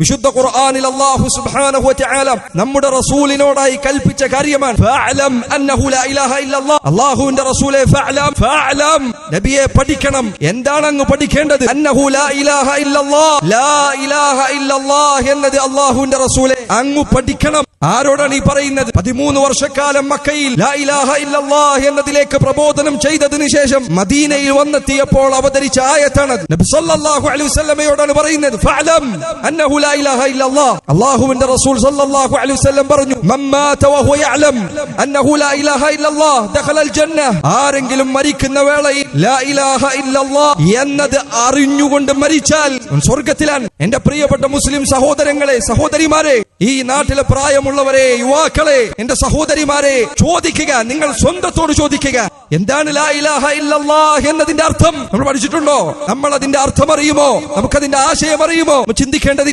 വിശുദ്ധ ഖുർആനിൽ അല്ലാഹു സുബ്ഹാനഹു വതആല നമ്മുടെ റസൂലിനോടായി കൽപ്പിച്ച കാര്യമാണ്. ഫഅലം അന്നഹു ലാ ഇലാഹ ഇല്ലല്ലാഹ് അല്ലാഹുവിന്റെ റസൂലേ ഫഅലം ഫഅലം. നബിയെ പഠിക്കണം. എന്താണ് അങ്ങ് പഠിക്കേണ്ടത്? അന്നഹു ലാ ഇലാഹ ഇല്ലല്ലാഹ് ലാ ഇലാഹ ഇല്ലല്ലാഹ് എന്നത് അല്ലാഹുവിന്റെ റസൂലേ. അങ്ങ് പഠിക്കണം. ആരോടാണ് ഈ പറയുന്നത്? പതിമൂന്ന് വർഷക്കാലം മക്കയിൽ എന്നതിലേക്ക് പ്രബോധനം ചെയ്തതിനു ശേഷം മദീനയിൽ വന്നെത്തിയപ്പോൾ അവതരിച്ച ആയത്താണ് പറയുന്നത് അല്ലാഹുവിന്റെ റസൂൽ സല്ലല്ലാഹു അലൈഹി വസല്ലം പറഞ്ഞു യഅലം അന്നഹു ലാ ഇലാഹ ഇല്ലല്ലാഹ് ആരെങ്കിലും മരിക്കുന്ന വേളയിൽ ലാ ഇലാഹ ഇല്ലല്ലാഹ് എന്നത് അറിഞ്ഞുകൊണ്ട് മരിച്ചാൽ അവൻ സ്വർഗത്തിലാണ് എന്റെ പ്രിയപ്പെട്ട മുസ്ലിം സഹോദരങ്ങളെ സഹോദരിമാരെ ഈ നാട്ടിലെ പ്രായമുള്ളവരെ യുവാക്കളെ എന്റെ സഹോദരിമാരെ ചോദിക്കുക നിങ്ങൾ സ്വന്തത്തോട് ചോദിക്കുക. എന്താണ് ലാ ഇലാഹ എന്നതിന്റെ അർത്ഥം നമ്മൾ പഠിച്ചിട്ടുണ്ടോ? നമ്മൾ അതിന്റെ അർത്ഥം അറിയുമോ? നമുക്കതിന്റെ ആശയം അറിയുമോ? ചിന്തിക്കേണ്ടതില്ല.